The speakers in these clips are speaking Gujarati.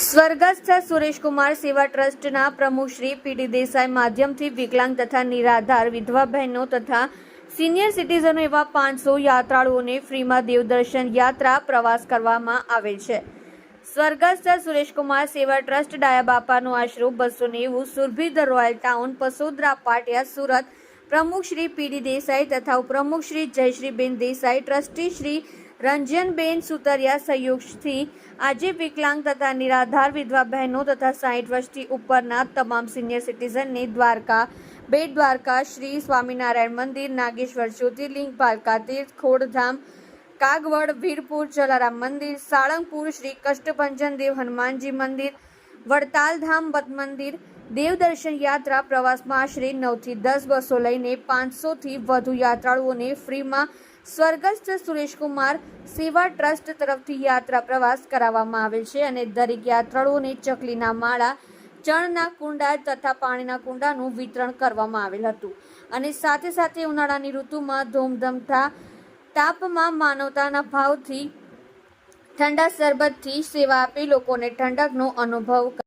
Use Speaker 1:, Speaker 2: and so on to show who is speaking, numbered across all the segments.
Speaker 1: સ્વર્ગસ્થ સુરેશકુમાર સેવા ટ્રસ્ટના પ્રમુખ શ્રી પીડી દેસાઈ માધ્યમથી વિકલાંગ તથા નિરાધાર વિધવા બહેનો તથા સિનિયર સિટીઝનો એવા પાંચસો યાત્રાળુઓને ફ્રીમાં દેવદર્શન યાત્રા પ્રવાસ કરવામાં આવેલ છે. સ્વર્ગસ્થ સુરેશકુમાર સેવા ટ્રસ્ટ ડાયા બાપાનો આશરો બસો નેવું Surbhi the royal town, Pasodara, Patiya, Surat પ્રમુખ શ્રી પીડી દેસાઈ તથા ઉપપ્રમુખ શ્રી જયશ્રીબેન દેસાઈ, ટ્રસ્ટી શ્રી રંજનબેન સુતરિયા સહયોગથી આજે વિકલાંગ તથા નિરાધાર વિધવા બહેનો તથા સાઠ વર્ષથી ઉપરના તમામ સિનિયર સિટીઝનને દ્વારકા, બેટ દ્વારકા, શ્રી સ્વામિનારાયણ મંદિર, નાગેશ્વર જ્યોતિર્લિંગ, પાલકા તીર્થ, ખોડધામ, કાગવડ, વીરપુર, જલારામ મંદિર, સાળંગપુર, શ્રી કષ્ટભંજન દેવ હનુમાનજી મંદિર, વડતાલધામ, બત મંદિર દેવદર્શન યાત્રા પ્રવાસમાં આશરે નવથી દસ બસો લઈને પાંચસોથી વધુ યાત્રાળુઓને ફ્રીમાં સ્વર્ગસ્થ સુરેશકુમાર સેવા ટ્રસ્ટ તરફથી યાત્રા પ્રવાસ કરાવવામાં આવેલ છે અને દરેક યાત્રાળુઓને ચકલીના માળા, ચણના કુંડા તથા પાણીના કુંડાનું વિતરણ કરવામાં આવેલ હતું. અને સાથે સાથે ઉનાળાની ઋતુમાં ધૂમધમતા, તાપમાં માનવતાના ભાવથી ઠંડા શરબતથી સેવા આપી લોકોને ઠંડકનો અનુભવ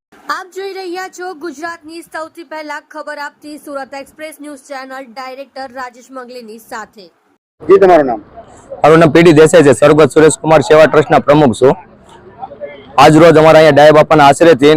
Speaker 1: આપ જોઈ રહ્યા છો ગુજરાતની સૌથી પહેલા ખબર આપતી Surat express news channel director Rajesh મંગલીની સાથે.
Speaker 2: જી તમારું નામ?
Speaker 3: મારું નામ પીડી દેસાઈ છે. સ્વર્ગત સુરેશકુમાર સેવા ટ્રસ્ટના પ્રમુખ છું. આજ રોજ અમારા અહીંયા ડાય બાપાના આશરેથી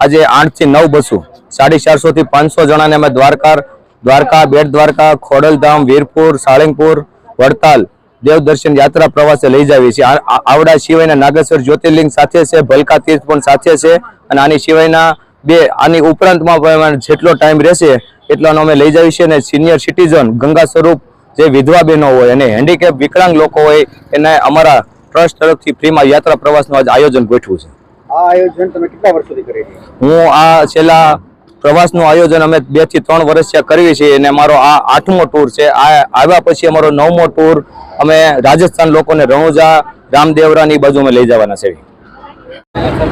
Speaker 3: આજે આઠથી નવ બસો સાડી ચારસો થી પાંચસો જણાને અમે દ્વારકા દ્વારકા બેટ દ્વારકા ખોડલધામ વીરપુર સાળંગપુર વડતાલ દેવદર્શન યાત્રા પ્રવાસે લઈ જાવી છે. આવડા સિવાયના નાગેશ્વર જ્યોતિર્લિંગ સાથે છે ભલકા તીર્થ પણ સાથે છે અને આની સિવાયના બે આની ઉપરાંતમાં જેટલો ટાઈમ રહેશે એટલાનો અમે લઈ જાવી છીએ અને સિનિયર સિટીઝન ગંગા સ્વરૂપ જે વિધવા બહેનો હોય અને હેન્ડીકેપ વિકલાંગ લોકો હોય એને અમારા ટ્રસ્ટ તરફથી ફ્રીમાં યાત્રા પ્રવાસનું આજ આયોજન ગોઠવ્યું છે.
Speaker 2: આ આયોજન તમે કેટલા વર્ષોથી કરી
Speaker 3: હું આ છેલ્લા પ્રવાસનું આયોજન અમે બેથી ત્રણ વર્ષ કરીએ છીએ અને અમારો આ આઠમો ટૂર છે. આ આવ્યા પછી અમારો નવમો ટૂર અમે રાજસ્થાન લોકોને રણુજા, રામદેવરાની બાજુ અમે લઈ જવાના છે.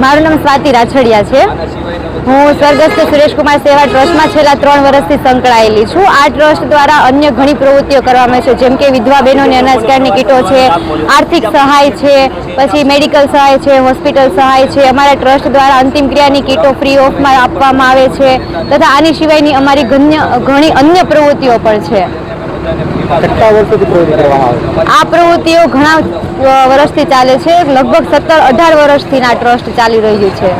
Speaker 4: મારું નામ સ્વાતિ રાછડિયા છે. હું સ્વર્ગસ્થ સુરેશકુમાર સેવા ટ્રસ્ટમાં છેલ્લા ત્રણ વર્ષથી સંકળાયેલી છું. આ ટ્રસ્ટ દ્વારા અન્ય ઘણી પ્રવૃત્તિઓ કરવામાં છે, જેમ કે વિધવા બહેનોને અનાજ કાર્ડની કીટો છે, આર્થિક સહાય છે, પછી મેડિકલ સહાય છે, હોસ્પિટલ સહાય છે. અમારા ટ્રસ્ટ દ્વારા અંતિમ ક્રિયાની કીટો ફ્રી ઓફમાં આપવામાં આવે છે, તથા આની સિવાયની અમારી ઘણી અન્ય પ્રવૃત્તિઓ પણ છે.
Speaker 2: કેટલા વર્ષોથી પ્રવૃત્તિ કરવામાં આવે
Speaker 4: આ પ્રવૃત્તિઓ ઘણા વર્ષથી ચાલે છે. લગભગ સત્તર અઢાર વર્ષથી આ ટ્રસ્ટ ચાલી રહ્યું છે.